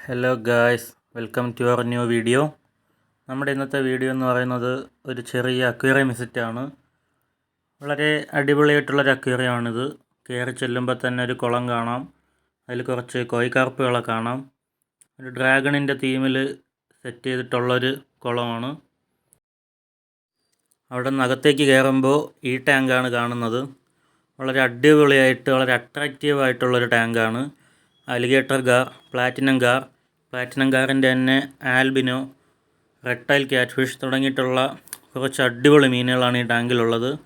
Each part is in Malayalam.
Hello guys welcome to our new video നമ്മുടെ ഇന്നത്തെ വീഡിയോ എന്ന് പറയുന്നത് ഒരു ചെറിയ അക്വേറിയം വിസിറ്റാണ് വളരെ അടിപൊളിയായിട്ടുള്ളൊരു അക്വേറിയമാണിത് കയറി ചെല്ലുമ്പോൾ തന്നെ ഒരു കുളം കാണാം. അതിൽ കുറച്ച് കോയിക്കാർപ്പുകളെ കാണാം. ഒരു ഡ്രാഗണിന്റെ തീമിൽ സെറ്റ് ചെയ്തിട്ടുള്ളൊരു കുളമാണ്. അവിടെ നിന്നകത്തേക്ക് കയറുമ്പോൾ ഈ ടാങ്കാണ് കാണുന്നത്. വളരെ അടിപൊളിയായിട്ട് വളരെ അട്രാക്റ്റീവ് ആയിട്ടുള്ളൊരു ടാങ്കാണ് alligator gar platinum gar platinum ഗാറിന്റെ തന്നെ ആൽബിനോ റെട്ടൈൽ ക്യാറ്റ് ഫിഷ് തുടങ്ങിയിട്ടുള്ള കുറച്ച് അടിപൊളി മീനുകളാണ് ഈ ടാങ്കിലുള്ളത്.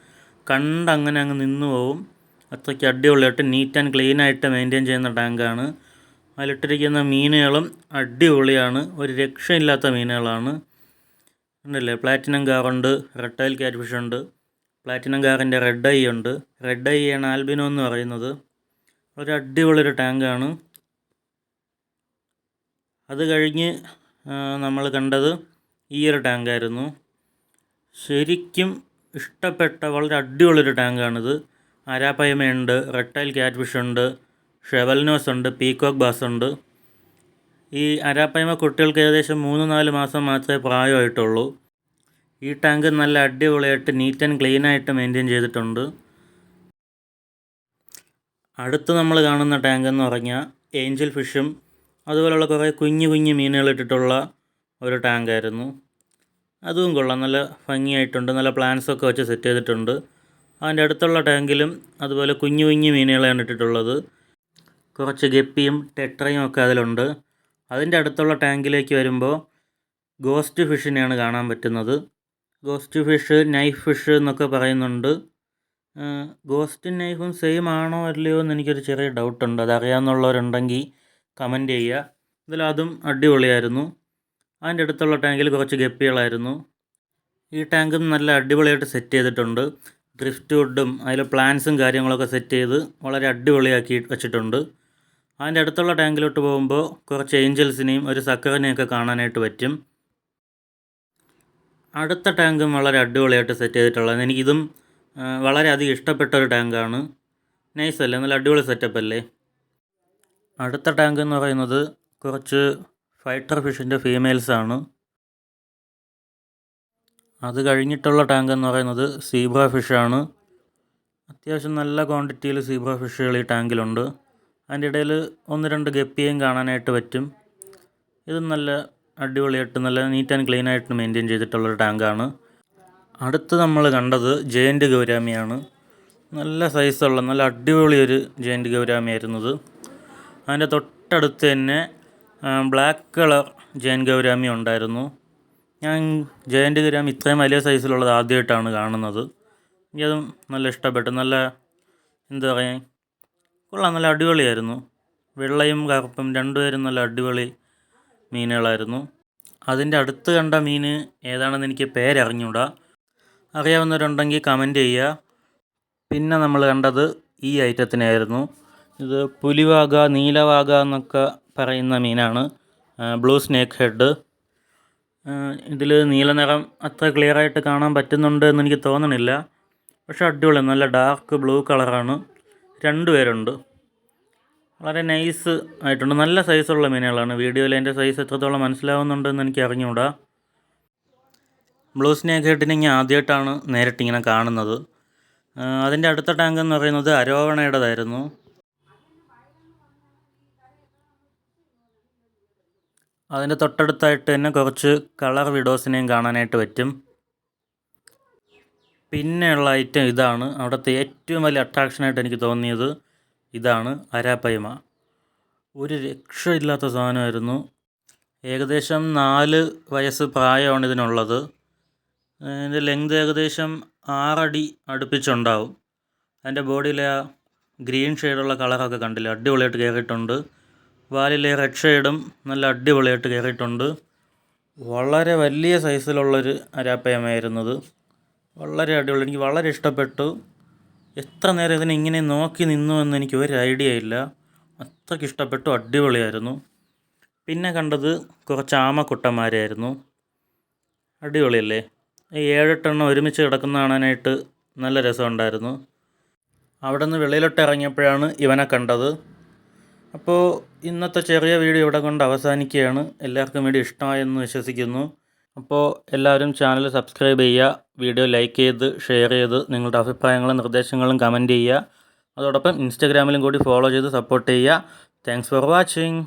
കണ്ടങ്ങനെ അങ്ങ് നിന്നു പോവും. അത്രയ്ക്ക് അടിപൊളിയായിട്ട് നീറ്റ് ആൻഡ് ക്ലീൻ ആയിട്ട് മെയിന്റെയിൻ ചെയ്യുന്ന ടാങ്കാണ്. അതിലിട്ടിരിക്കുന്ന മീനുകളും അടിപൊളിയാണ്. ഒരു രക്ഷയില്ലാത്ത മീനുകളാണ്. ഉണ്ടല്ലേ? പ്ലാറ്റിനം ഗാറുണ്ട് റെട്ടൈൽ ക്യാറ്റ് ഫിഷ് ഉണ്ട് പ്ലാറ്റിനം ഗാറിന്റെ റെഡ് ഐ ഉണ്ട്. റെഡ് ഐ ആണ് ആൽബിനോ എന്ന് പറയുന്നത്. ഒരു അടിപൊളി ഒരു ടാങ്കാണ്. അത് കഴിഞ്ഞ് നമ്മൾ കണ്ടത് ഈ ഒരു ടാങ്കായിരുന്നു. ശരിക്കും ഇഷ്ടപ്പെട്ട വളരെ അടിപൊളിയൊരു ടാങ്കാണിത്. അരാപ്പയമയുണ്ട് റെട്ടൈൽ ക്യാറ്റ് ഫിഷ് ഉണ്ട് ഷെവൽനോസ് ഉണ്ട് പീകോക്ക് ബാസ് ഉണ്ട് ഈ അരാപ്പയമ കുട്ടികൾക്ക് ഏകദേശം മൂന്ന് നാല് മാസം മാത്രമേ പ്രായമായിട്ടുള്ളൂ. ഈ ടാങ്ക് നല്ല അടിപൊളിയായിട്ട് നീറ്റ് ആൻഡ് ക്ലീൻ ആയിട്ട് മെയിന്റെയിൻ ചെയ്തിട്ടുണ്ട്. അടുത്ത് നമ്മൾ കാണുന്ന ടാങ്ക് എന്ന് പറഞ്ഞാൽ ഏഞ്ചൽ ഫിഷും അതുപോലെയുള്ള കുറേ കുഞ്ഞു കുഞ്ഞു മീനുകൾ ഇട്ടിട്ടുള്ള ഒരു ടാങ്കായിരുന്നു അതും കൊള്ളാം. നല്ല ഭംഗിയായിട്ടുണ്ട്. നല്ല പ്ലാൻസൊക്കെ വെച്ച് സെറ്റ് ചെയ്തിട്ടുണ്ട്. അതിന്റെ അടുത്തുള്ള ടാങ്കിലും അതുപോലെ കുഞ്ഞു കുഞ്ഞു മീനുകളെയാണ് ഇട്ടിട്ടുള്ളത്. കുറച്ച് ഗപ്പിയും ടെട്രയും ഒക്കെ അതിലുണ്ട്. അതിന്റെ അടുത്തുള്ള ടാങ്കിലേക്ക് വരുമ്പോൾ ഗോസ്റ്റ് ഫിഷിനെയാണ് കാണാൻ പറ്റുന്നത്. ഗോസ്റ്റ് ഫിഷ് നൈഫ് ഫിഷ് എന്നൊക്കെ പറയുന്നുണ്ട്. ഗോസ്റ്റും നൈഫും സെയിം ആണോ അല്ലയോ എന്ന് എനിക്കൊരു ചെറിയ ഡൗട്ടുണ്ട്. അതറിയാമെന്നുള്ളവരുണ്ടെങ്കിൽ കമന്റ് ചെയ്യുക. ഇതിൽ അതും അടിപൊളിയായിരുന്നു. അതിന്റെ അടുത്തുള്ള ടാങ്കിൽ കുറച്ച് ഗപ്പികളായിരുന്നു. ഈ ടാങ്കും നല്ല അടിപൊളിയായിട്ട് സെറ്റ് ചെയ്തിട്ടുണ്ട്. ഡ്രിഫ്റ്റ് വുഡും അതിൽ പ്ലാൻസും കാര്യങ്ങളൊക്കെ സെറ്റ് ചെയ്ത് വളരെ അടിപൊളിയാക്കി വെച്ചിട്ടുണ്ട്. അതിന്റെ അടുത്തുള്ള ടാങ്കിലോട്ട് പോകുമ്പോൾ കുറച്ച് ഏഞ്ചൽസിനെയും ഒരു സക്കറിനെയൊക്കെ കാണാനായിട്ട് പറ്റും. അടുത്ത ടാങ്കും വളരെ അടിപൊളിയായിട്ട് സെറ്റ് ചെയ്തിട്ടുള്ളത്. എനിക്കിതും വളരെയധികം ഇഷ്ടപ്പെട്ട ഒരു ടാങ്കാണ്. നൈസ് അല്ലേ? നല്ല അടിപൊളി സെറ്റപ്പ് അല്ലേ? അടുത്ത ടാങ്ക് എന്ന് പറയുന്നത് കുറച്ച് ഫൈറ്റർ ഫിഷിന്റെ ഫീമെയിൽസാണ് അത് കഴിഞ്ഞിട്ടുള്ള ടാങ്ക് എന്ന് പറയുന്നത് സീബ്ര ഫിഷാണ് അത്യാവശ്യം നല്ല ക്വാണ്ടിറ്റിയിൽ സീബ്ര ഫിഷുകൾ ഈ ടാങ്കിലുണ്ട്. അതിന്റെ ഇടയിൽ ഒന്ന് രണ്ട് ഗപ്പിയും കാണാനായിട്ട് പറ്റും. ഇത് നല്ല അടിപൊളിയായിട്ട് നല്ല നീറ്റ് ആൻഡ് ക്ലീൻ ആയിട്ട് മെയിന്റെയിൻ ചെയ്തിട്ടുള്ളൊരു ടാങ്കാണ്. അടുത്ത് നമ്മൾ കണ്ടത് ജയന്റ് ഗൗരാമിയാണ്. നല്ല സൈസുള്ള നല്ല അടിപൊളി ഒരു ജയന്റ് ആയിരുന്നു അതിന്റെ തൊട്ടടുത്ത് തന്നെ ബ്ലാക്ക് കളർ ജയൻ ഗൗരാമി ഉണ്ടായിരുന്നു. ഞാൻ ജയന്റ് ഗൗരാമി ഇത്രയും വലിയ സൈസിലുള്ളത് ആദ്യമായിട്ടാണ് കാണുന്നത്. എനിക്കതും നല്ല ഇഷ്ടപ്പെട്ടു. നല്ല എന്താ പറയുക കൊള്ളാം നല്ല അടിപൊളിയായിരുന്നു. വെള്ളയും കറുപ്പും രണ്ടുപേരും നല്ല അടിപൊളി മീനുകളായിരുന്നു. അതിന്റെ അടുത്ത് കണ്ട മീൻ ഏതാണെന്ന് എനിക്ക് പേരറിഞ്ഞൂടാ. അറിയാവുന്നവരുണ്ടെങ്കിൽ കമന്റ് ചെയ്യുക. പിന്നെ നമ്മൾ കണ്ടത് ഈ ഐറ്റത്തിനായിരുന്നു ഇത് പുലിവാക നീലവാക എന്നൊക്കെ പറയുന്ന മീനാണ്. ബ്ലൂ സ്നേക്ക് ഹെഡ് ഇതിൽ നീല നിറം അത്ര ക്ലിയർ ആയിട്ട് കാണാൻ പറ്റുന്നുണ്ട് എന്ന് എനിക്ക് തോന്നണില്ല. പക്ഷേ അടിപൊളി നല്ല ഡാർക്ക് ബ്ലൂ കളറാണ് രണ്ട് പേരുണ്ട്. വളരെ നൈസ് ആയിട്ടുണ്ട്. നല്ല സൈസുള്ള മീനുകളാണ്. വീഡിയോയിൽ അതിന്റെ സൈസ് എത്രത്തോളം മനസ്സിലാവുന്നുണ്ടെന്ന് എനിക്ക് അറിഞ്ഞുകൂടാ. ബ്ലൂ സ്നേക്ക് ഹെഡിനെ ഞാൻ ആദ്യമായിട്ടാണ് നേരിട്ടിങ്ങനെ കാണുന്നത്. അതിന്റെ അടുത്ത ടാങ്ക് എന്ന് പറയുന്നത് അരോവണയുടേതായിരുന്നു. അതിന്റെ തൊട്ടടുത്തായിട്ട് തന്നെ കുറച്ച് കളർ വിഡോസിനെയും കാണാനായിട്ട് പറ്റും. പിന്നെയുള്ള ഐറ്റം ഇതാണ്. അവിടുത്തെ ഏറ്റവും വലിയ അട്രാക്ഷനായിട്ട് എനിക്ക് തോന്നിയത് ഇതാണ് അരാപ്പയ്മ ഒരു രക്ഷയില്ലാത്ത സാധനമായിരുന്നു. ഏകദേശം നാല് വയസ്സ് പ്രായമാണ് ഇതിനുള്ളത്. അതിന്റെ ലെങ്ത് ഏകദേശം ആറടി അടുപ്പിച്ചുണ്ടാവും. അതിന്റെ ബോഡിയിലെ ആ ഗ്രീൻ ഷെയ്ഡുള്ള കളറൊക്കെ കണ്ടില്ല? അടിപൊളിയായിട്ട് കയറിയിട്ടുണ്ട്. വാലിലെ റെഡ് ഷെയ്ഡും നല്ല അടിപൊളിയായിട്ട് കയറിയിട്ടുണ്ട്. വളരെ വലിയ സൈസിലുള്ളൊരു അരാപ്പയമായിരുന്നത്. വളരെ അടിപൊളി. എനിക്ക് വളരെ ഇഷ്ടപ്പെട്ടു. എത്ര നേരം ഇതിനെ ഇങ്ങനെ നോക്കി നിന്നു എന്ന് എനിക്ക് ഒരു ഐഡിയ ഇല്ല. അത്രയ്ക്ക് ഇഷ്ടപ്പെട്ടു. അടിപൊളിയായിരുന്നു. പിന്നെ കണ്ടത് കുറച്ച് ആമക്കുട്ടന്മാരായിരുന്നു. അടിപൊളിയല്ലേ? ഈ ഏഴെട്ടെണ്ണം ഒരുമിച്ച് കിടക്കുന്ന കാണാനായിട്ട് നല്ല രസമുണ്ടായിരുന്നു. അവിടെ നിന്ന് വെളിയിലോട്ട് ഇറങ്ങിയപ്പോഴാണ് ഇവനെ കണ്ടത്. അപ്പോൾ ഇന്നത്തെ ചെറിയ വീഡിയോ ഇവിടെ കൊണ്ട് അവസാനിക്കുകയാണ്. എല്ലാവർക്കും വീഡിയോ ഇഷ്ടമായെന്ന് വിശ്വസിക്കുന്നു. അപ്പോൾ എല്ലാവരും ചാനൽ സബ്സ്ക്രൈബ് ചെയ്യുക വീഡിയോ ലൈക്ക് ചെയ്ത് ഷെയർ ചെയ്ത് നിങ്ങളുടെ അഭിപ്രായങ്ങളും നിർദ്ദേശങ്ങളും കമന്റ് ചെയ്യുക. അതോടൊപ്പം ഇൻസ്റ്റാഗ്രാമിലും കൂടി ഫോളോ ചെയ്ത് സപ്പോർട്ട് ചെയ്യുക. Thanks for watching.